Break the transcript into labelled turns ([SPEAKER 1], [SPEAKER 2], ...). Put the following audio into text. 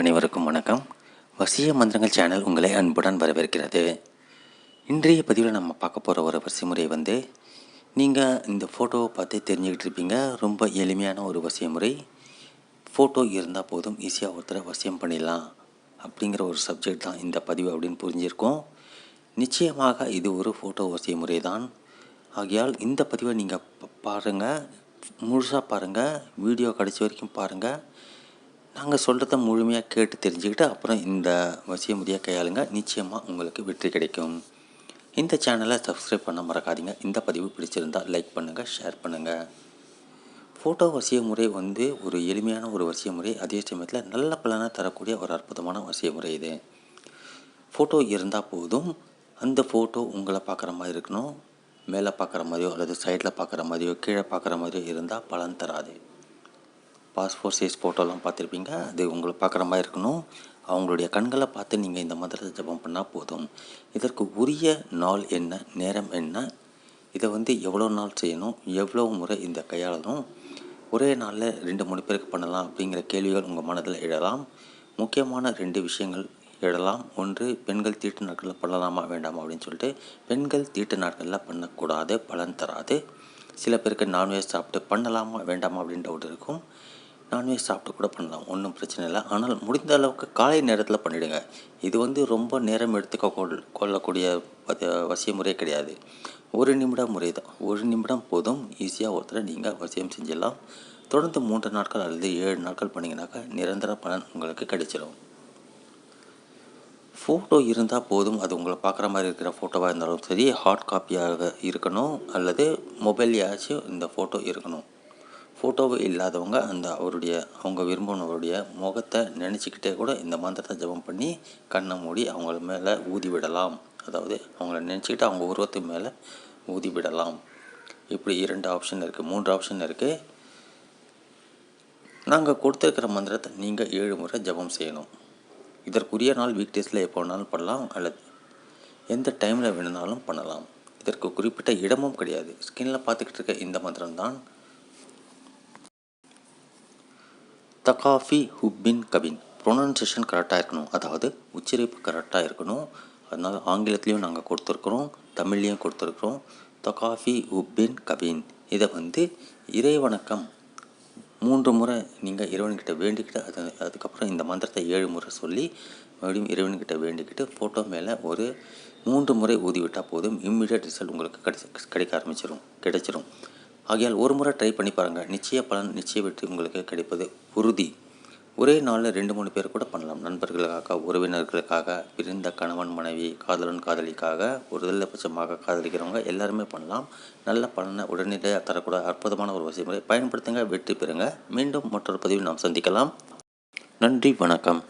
[SPEAKER 1] அனைவருக்கும் வணக்கம். வசிய மந்திரங்கள் சேனல் உங்களை அன்புடன் வரவேற்கிறது. இன்றைய பதிவில் நம்ம பார்க்க போகிற ஒரு வசிய முறை வந்து நீங்கள் இந்த ஃபோட்டோவை பார்த்து தெரிஞ்சுக்கிட்டு இருப்பீங்க. ரொம்ப எளிமையான ஒரு வசிய முறை. ஃபோட்டோ இருந்தால் போதும் ஈஸியாக ஒருத்தரை வசியம் பண்ணிடலாம் அப்படிங்கிற ஒரு சப்ஜெக்ட் தான் இந்த பதிவு அப்படின்னு புரிஞ்சிருக்கோம். நிச்சயமாக இது ஒரு ஃபோட்டோ வசிய முறை தான். ஆகையால் இந்த பதிவை நீங்கள் பாருங்கள் முழுசாக பாருங்கள் வீடியோ கடைசி வரைக்கும் பாருங்கள் நாங்கள் சொல்கிறத முழுமையாக கேட்டு தெரிஞ்சுக்கிட்டு அப்புறம் இந்த வசிய முறையை கையாளுங்க. நிச்சயமாக உங்களுக்கு வெற்றி கிடைக்கும். இந்த சேனலை சப்ஸ்கிரைப் பண்ண மறக்காதீங்க. இந்த பதிவு பிடிச்சிருந்தால் லைக் பண்ணுங்கள் ஷேர் பண்ணுங்கள் ஃபோட்டோ வசிய முறை வந்து ஒரு எளிமையான ஒரு வசிய முறை. அதே சமயத்தில் நல்ல பலனை தரக்கூடிய ஒரு அற்புதமான வசிய முறை இது. ஃபோட்டோ இருந்தால் போதும். அந்த ஃபோட்டோ உங்களை பார்க்குற மாதிரி இருக்கணும். மேலே பார்க்குற மாதிரியோ அல்லது சைடில் பார்க்குற மாதிரியோ கீழே பார்க்குற மாதிரியோ இருந்தால் பலன் தராது. பாஸ்போர்ட் சைஸ் ஃபோட்டோலாம் பார்த்துருப்பீங்க. அது உங்களை பார்க்குற மாதிரி இருக்கணும். அவங்களுடைய கண்களை பார்த்து நீங்கள் இந்த மந்திரத்தை ஜபம் பண்ணால் போதும். இதற்கு உரிய நாள் என்ன நேரம் என்ன இதை வந்து எவ்வளோ நாள் செய்யணும் எவ்வளோ முறை இந்த கையாளணும் ஒரே நாளில் ரெண்டு மூணு பேருக்கு பண்ணலாம் அப்படிங்கிற கேள்விகள் உங்கள் மனதில் எழலாம். முக்கியமான ரெண்டு விஷயங்கள் எழலாம். ஒன்று பெண்கள் தீட்டு நாட்களில் பண்ணலாமா வேண்டாமா அப்படின்னு சொல்லிட்டு பெண்கள் தீட்டு நாட்களில் பண்ணக்கூடாது பலன் தராது. சில பேருக்கு நான்வெஜ் சாப்பிட்டு பண்ணலாமா வேண்டாமா அப்படின்னு டவுட் இருக்கும். நான்வெஜ் சாப்பிட்டு கூட பண்ணலாம் ஒன்றும் பிரச்சனை இல்லை. ஆனால் முடிந்த அளவுக்கு காலை நேரத்தில் பண்ணிவிடுங்க இது வந்து ரொம்ப நேரம் எடுத்துக்க கொள் கொள்ளக்கூடிய வசிய முறை கிடையாது. ஒரு நிமிடம் முறை தான் ஒரு நிமிடம் போதும். ஈஸியாக ஒருத்தரை நீங்கள் வசியம் செஞ்சிடலாம். தொடர்ந்து மூன்று நாட்கள் அல்லது ஏழு நாட்கள் பண்ணிங்கனாக்கா நிரந்தர பலன் உங்களுக்கு கிடைச்சிடும் ஃபோட்டோ இருந்தால் போதும். அது உங்களை பார்க்குற மாதிரி இருக்கிற ஃபோட்டோவாக இருந்தாலும் சரி ஹார்ட் காப்பியாக இருக்கணும். அல்லது மொபைல்லையாச்சும் இந்த ஃபோட்டோ இருக்கணும். ஃபோட்டோவு இல்லாதவங்க அந்த அவருடைய அவங்க விரும்பினவருடைய முகத்தை நினச்சிக்கிட்டே கூட இந்த மந்திரத்தை ஜபம் பண்ணி கண்ணை மூடி அவங்கள மேலே ஊதி விடலாம். அதாவது அவங்கள நினச்சிக்கிட்டு அவங்க உருவத்துக்கு மேலே ஊதி விடலாம். இப்படி இரண்டு ஆப்ஷன் இருக்குது மூன்று ஆப்ஷன் இருக்குது நாங்கள் கொடுத்துருக்கிற மந்திரத்தை நீங்கள் ஏழு முறை ஜபம் செய்யணும். இதற்குரிய நாள் வீக் டேஸில் எப்போ வேணாலும் பண்ணலாம் அல்லது எந்த டைமில் வேணுனாலும் பண்ணலாம். இதற்கு குறிப்பிட்ட இடமும் கிடையாது. ஸ்கின்னில் பார்த்துக்கிட்டு இருக்க இந்த மந்திரம் தான் தகாஃபி ஹுப்பின் கபின். ப்ரொனன்சியேஷன் கரெக்டாக இருக்கணும். அதாவது உச்சரிப்பு கரெக்டாக இருக்கணும். அதனால் ஆங்கிலத்துலேயும் நாங்கள் கொடுத்துருக்குறோம் தமிழ்லேயும் கொடுத்துருக்குறோம். தகாஃபி ஹுப்பின் கபின். இதை வந்து இறைவணக்கம் மூன்று முறை நீங்கள் இறைவன்கிட்ட வேண்டிக்கிட்டு அது அதுக்கப்புறம் இந்த மந்திரத்தை ஏழு முறை சொல்லி மறுபடியும் இறைவன்கிட்ட வேண்டிக்கிட்டு ஃபோட்டோ மேலே ஒரு மூன்று முறை ஊதிவிட்டால் போதும். இம்மிடியட் ரிசல்ட் உங்களுக்கு கிடைச்சி கிடைக்க ஆரம்பிச்சிடும் கிடைச்சிரும். ஆகையால் ஒரு முறை ட்ரை பண்ணி பாருங்கள் நிச்சய பலன் நிச்சய வெற்றி உங்களுக்கு கிடைப்பது உறுதி. ஒரே நாளில் ரெண்டு மூணு பேர் கூட பண்ணலாம். நண்பர்களுக்காக உறவினர்களுக்காக பிரிந்த கணவன் மனைவி காதலன் காதலிக்காக ஒரு பட்சமாக காதலிக்கிறவங்க எல்லாருமே பண்ணலாம். நல்ல பலனை உடனடியாக தரக்கூட அற்புதமான ஒரு வசதிமுறை பயன்படுத்துங்க வெற்றி பெறுங்க. மீண்டும் மற்றொரு பதிவில் நாம் சந்திக்கலாம். நன்றி வணக்கம்.